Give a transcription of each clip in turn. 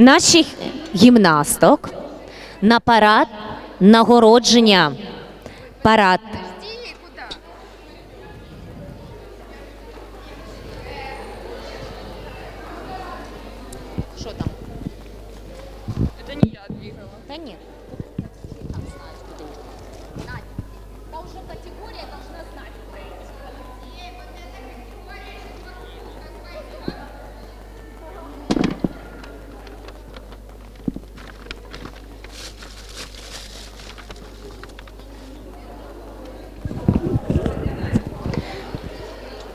наших гімнасток на парад нагородження. Парад.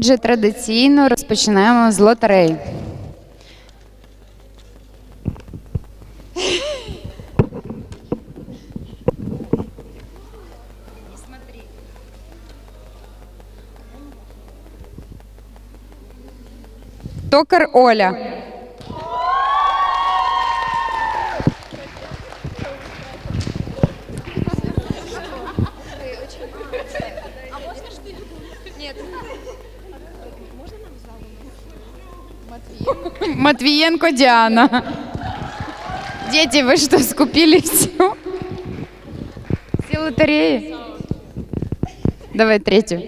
Отже, традиційно розпочинаємо з лотереї. Токар Оля. Матвиенко Диана. Дети, вы что, скупились? Все лотереи? Давай третью.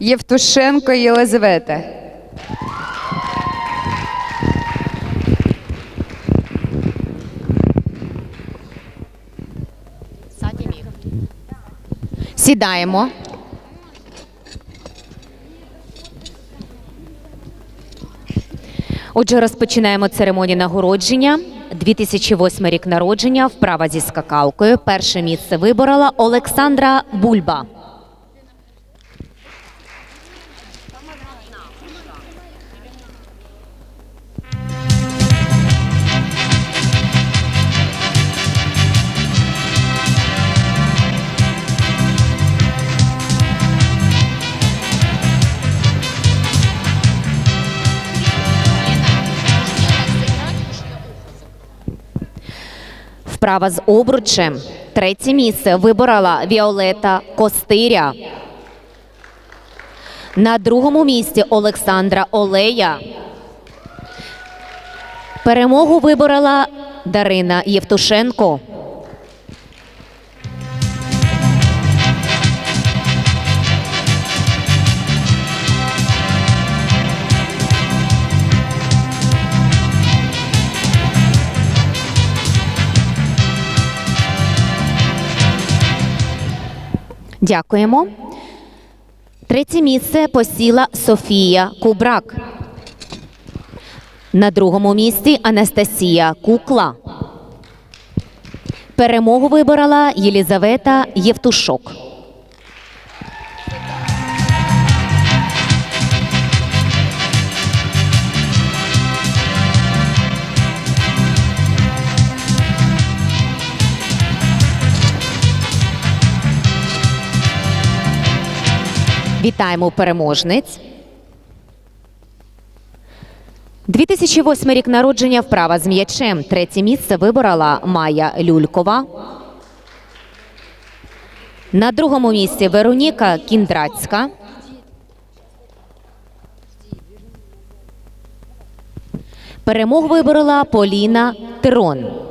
Євтушенко Єлизавета. Сідаємо. Отже, розпочинаємо церемонію нагородження. 2008 рік народження, вправа зі скакалкою. Перше місце виборола Олександра Бульба. Вправа з обручем. Третє місце виборола Віолета Костиря. На другому місці Олександра Олея. Перемогу виборола Дарина Євтушенко. Дякуємо. Третє місце посіла Софія Кубрак. На другому місці Анастасія Кукла. Перемогу виборола Єлізавета Євтушок. Вітаємо переможниць. 2008 рік народження вправа з м'ячем. Третє місце виборола Майя Люлькова. На другому місці Вероніка Кіндрацька. Перемогу виборола Поліна Тирон.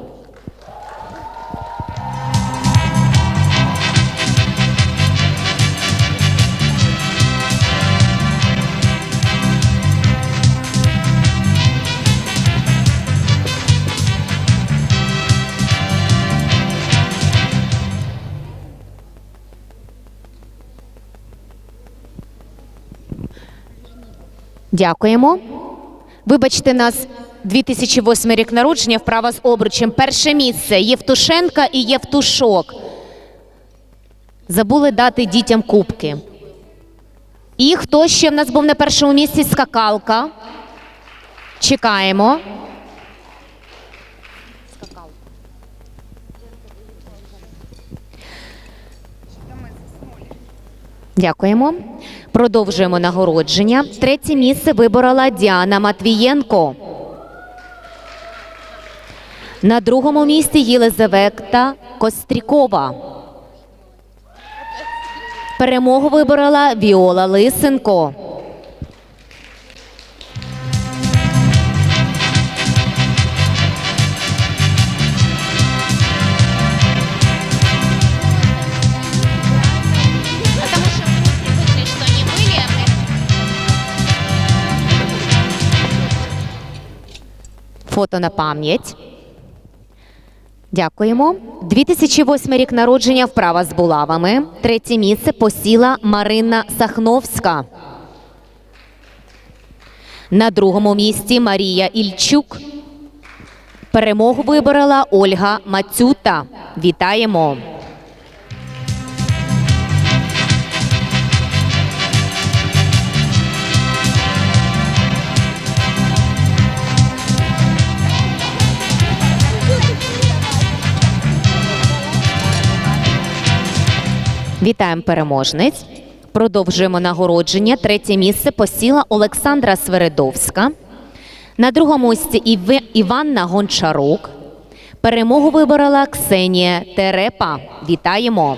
Дякуємо. Вибачте нас, 2008 рік народження, вправа з обручем. Перше місце Євтушенка і Євтушок. Забули дати дітям кубки. І хто ще в нас був на першому місці? Скакалка. Чекаємо. Дякуємо. Продовжуємо нагородження. Третє місце виборола Діана Матвієнко. На другому місці Єлизавета Кострікова. Перемогу виборола Віола Лисенко. Фото на пам'ять. Дякуємо. 2008 рік народження вправа з булавами. Третє місце посіла Марина Сахновська. На другому місці Марія Ільчук. Перемогу виборола Ольга Мацюта. Вітаємо! Вітаємо переможниць. Продовжуємо нагородження. Третє місце посіла Олександра Свередовська. На другому місці Іви- Іванна Гончарук. Перемогу виборола Ксенія Терепа. Вітаємо!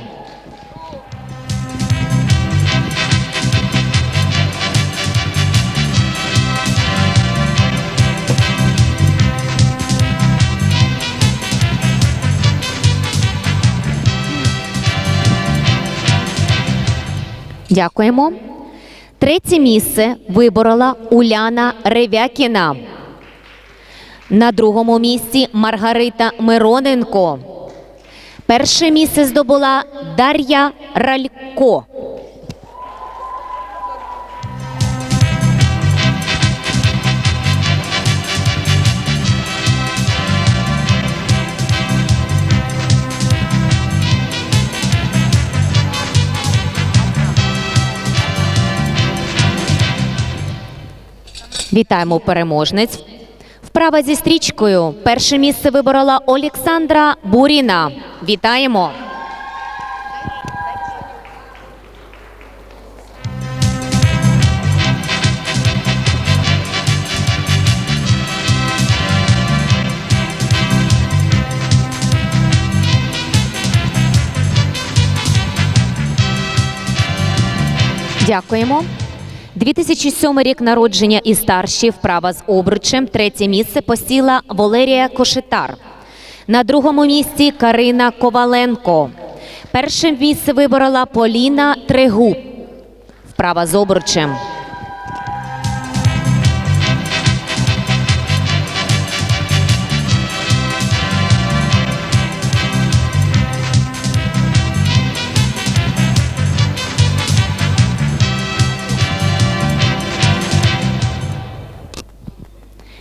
Дякуємо. Третє місце виборола Уляна Ревякіна. На другому місці Маргарита Мироненко. Перше місце здобула Дар'я Ралько. Вітаємо переможниць. Вправа зі стрічкою. Перше місце виборола Олександра Буріна. Вітаємо. Дякуємо. 2007 рік народження і старші вправа з обручем. Третє місце посіла Валерія Кошетар. На другому місці Карина Коваленко. Перше місце виборола Поліна Трегуб. Вправа з обручем.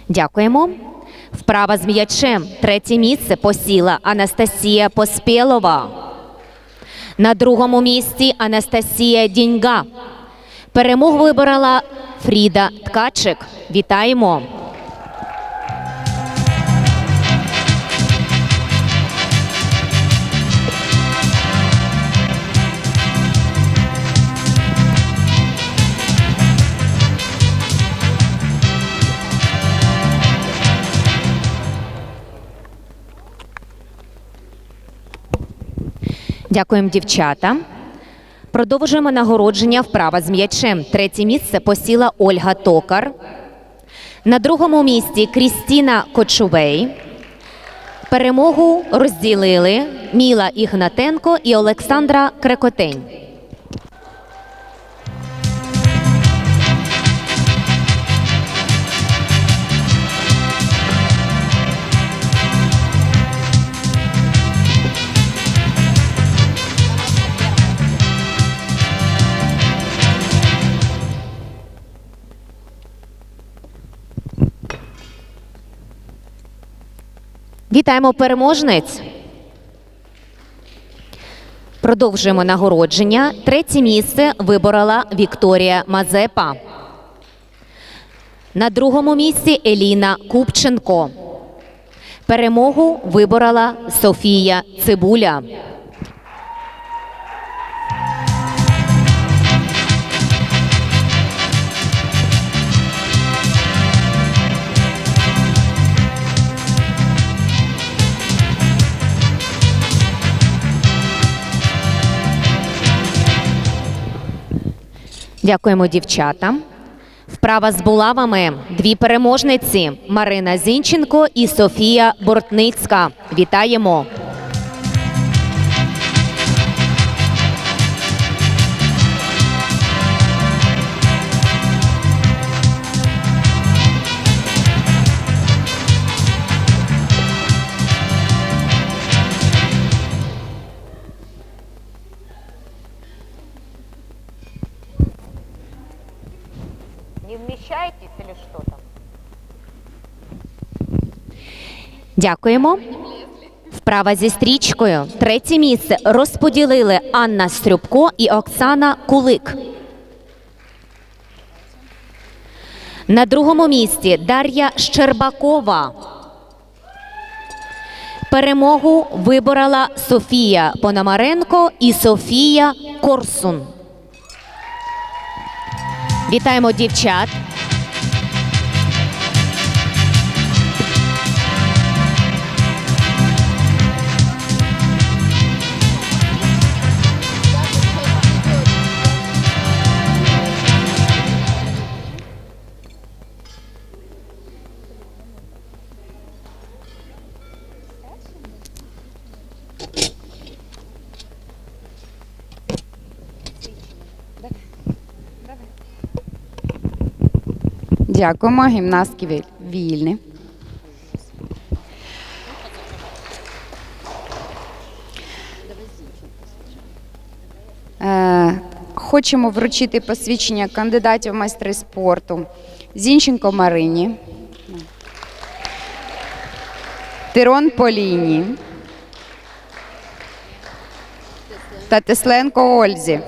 Дякуємо. Вправа з м'ячем. Третє місце посіла Анастасія Поспєлова. На другому місці Анастасія Діньга. Перемогу виборола Фріда Ткачик. Вітаємо. Дякуємо, дівчата. Продовжуємо нагородження вправа з м'ячем. Третє місце посіла Ольга Токар. На другому місці Крістіна Кочувей. Перемогу розділили Міла Ігнатенко і Олександра Крекотень. Вітаємо переможниць. Продовжуємо нагородження. Третє місце виборола Вікторія Мазепа. На другому місці Еліна Купченко. Перемогу виборола Софія Цибуля. Дякуємо дівчатам. Вправа з булавами. Дві переможниці Марина Зінченко і Софія Бортницька. Вітаємо! Вміщаєтесь чи що там? Дякуємо. Вправа зі стрічкою. Третє місце розподілили Анна Стрюбко і Оксана Кулик. На другому місці Дар'я Щербакова. Перемогу виборола Софія Пономаренко і Софія Корсун. Вітаємо дівчат. Дякуємо, гімнастки вільні. Е, Хочемо вручити посвідчення кандидатів в майстри спорту Зінченко Марині, Тирон Поліні та Тесленко Ользі.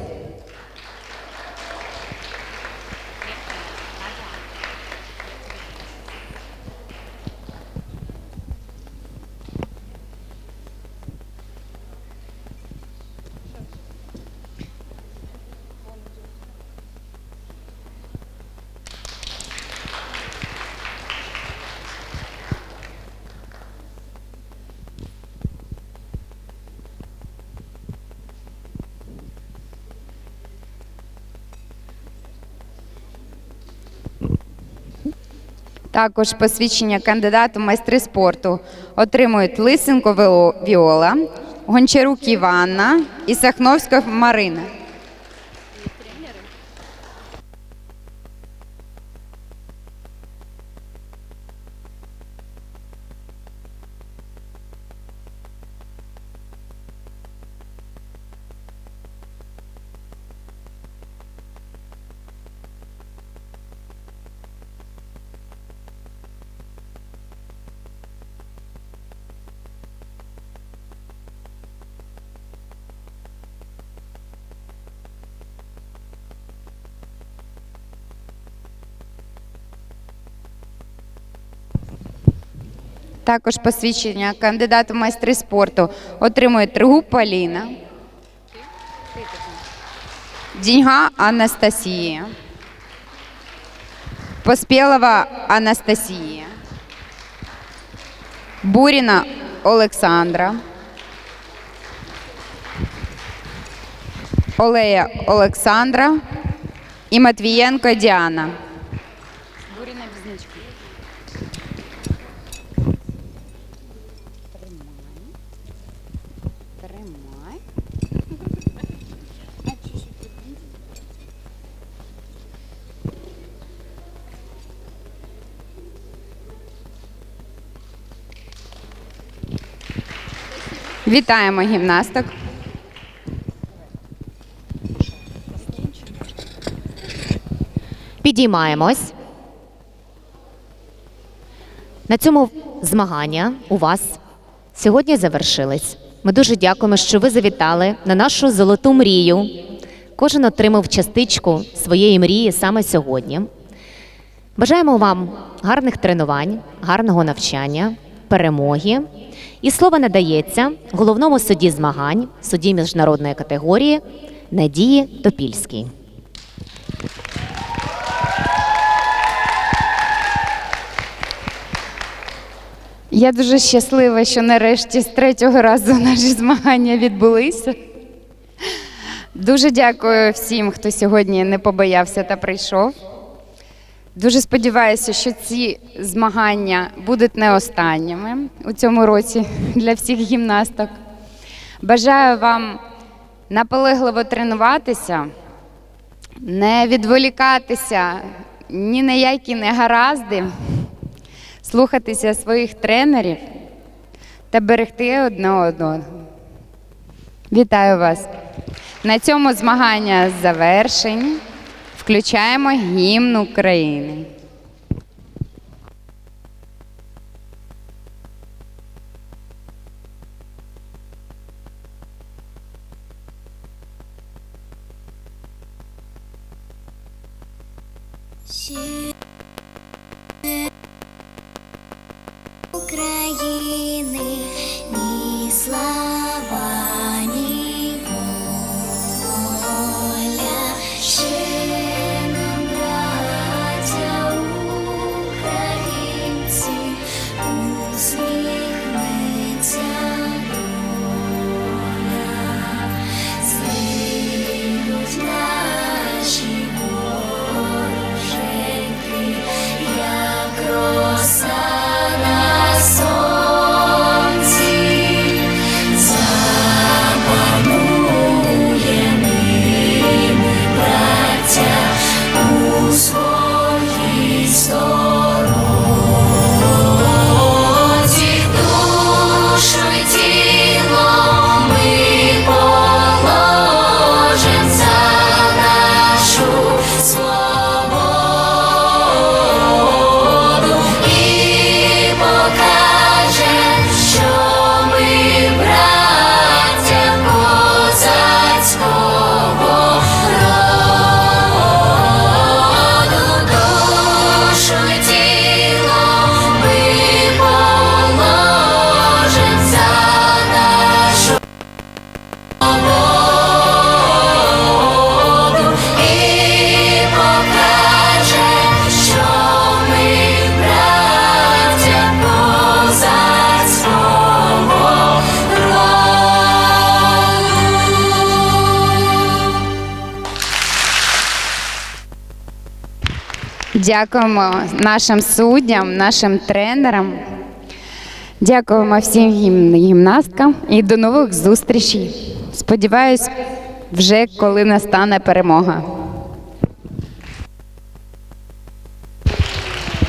Також посвідчення кандидату майстри спорту отримують Лисенко Віола, Гончарук Іванна і Сахновська Марина. Також посвідчення кандидату в майстри спорту отримують Тригуб Поліна, Діньга Анастасія, Поспєлова Анастасія, Буріна Олександра, Олея Олександра. І Матвієнко Діана. Вітаємо гімнасток. Підіймаємось. На цьому змагання у вас сьогодні завершились. Ми дуже дякуємо, що ви завітали на нашу золоту мрію. Кожен отримав частичку своєї мрії саме сьогодні. Бажаємо вам гарних тренувань, гарного навчання, перемоги. І слово надається головному судді змагань, судді міжнародної категорії Надії Топільській. Я дуже щаслива, що нарешті з третього разу наші змагання відбулися. Дуже дякую всім, хто сьогодні не побоявся та прийшов. Дуже сподіваюся, що ці змагання будуть не останніми у цьому році для всіх гімнасток. Бажаю вам наполегливо тренуватися, не відволікатися ні на які негаразди, слухатися своїх тренерів та берегти одне одного. Вітаю вас! На цьому змагання завершені. Включаємо гімн України. Дякуємо нашим суддям, нашим тренерам. Дякуємо всім гімнасткам і до нових зустрічей. Сподіваюсь, вже коли настане перемога.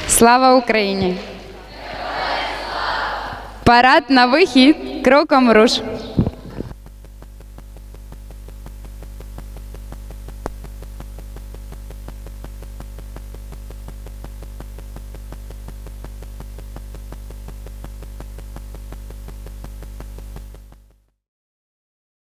Слава Україні! Парад на вихід кроком руш.